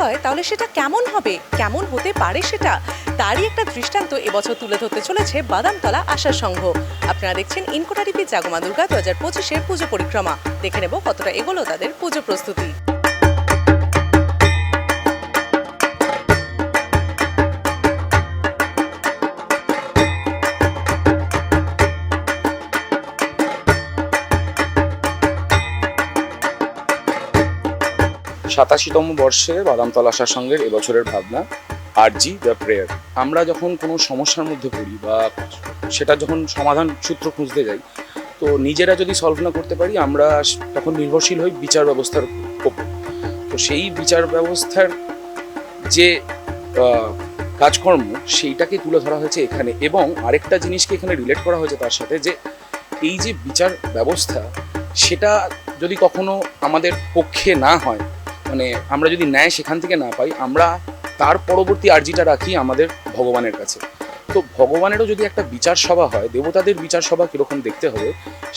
হয়, তাহলে সেটা কেমন হবে? কেমন হতে পারে সেটা? তারই একটা দৃষ্টান্ত এবছর তুলে ধরতে চলেছে বাদামতলা আশা সংঘ। আপনারা দেখছেন ইনকোটারিপি জাগমা দুর্গা দু হাজার পঁচিশের পুজো পরিক্রমা। দেখে নেব কতটা এগোলো তাদের পুজো প্রস্তুতি। সাতাশিতম বর্ষে বাদামতলা আসার সঙ্গে এবছরের ভাবনা আর জি দ্য প্রেয়ার। আমরা যখন কোনো সমস্যার মধ্যে পড়ি বা সেটা যখন সমাধান সূত্র খুঁজতে যাই, তো নিজেরা যদি সলভ না করতে পারি, আমরা তখন নির্ভরশীল হই বিচার ব্যবস্থার ওপর। তো সেই বিচার ব্যবস্থার যে কাজকর্ম, সেইটাকে তুলে ধরা হয়েছে এখানে। এবং আরেকটা জিনিসকে এখানে রিলেট করা হয়েছে তার সাথে যে, এই যে বিচার ব্যবস্থা, সেটা যদি কখনো আমাদের পক্ষে না হয় মানে আমরা যদি ন্যায় সেখান থেকে না পাই, আমরা তার পরবর্তী আর্জিটা রাখি আমাদের ভগবানের কাছে। তো ভগবানেরও যদি একটা বিচার সভা হয়, দেবতাদের বিচার সভা কীরকম দেখতে হবে,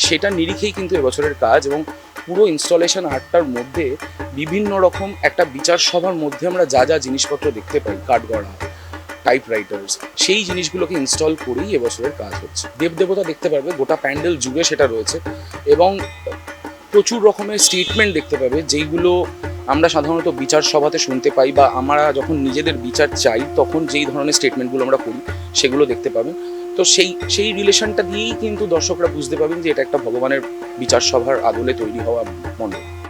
সেটা নিরিখেই কিন্তু এবছরের কাজ এবং পুরো ইনস্টলেশন আর্টটার মধ্যে বিভিন্ন রকম একটা বিচার সভার মধ্যে আমরা যা যা জিনিসপত্র দেখতে পাই, কাঠগড়া টাইপ রাইটার্স সেই জিনিসগুলোকে ইনস্টল করেই এবছরের কাজ হচ্ছে। দেবদেবতা দেখতে পারবে, গোটা প্যান্ডেল যুগে সেটা রয়েছে এবং প্রচুর রকমের স্টেটমেন্ট দেখতে পাবে, যেইগুলো আমরা সাধারণত বিচার সভাতে শুনতে পাই বা আমরা যখন নিজেদের বিচার চাই, তখন যেই ধরনের স্টেটমেন্টগুলো আমরা করি সেগুলো দেখতে পাবেন। তো সেই সেই রিলেশনটা দিয়েই কিন্তু দর্শকরা বুঝতে পাবেন যে এটা একটা ভগবানের বিচার সভার আদলে তৈরি হওয়া মণ্ডপ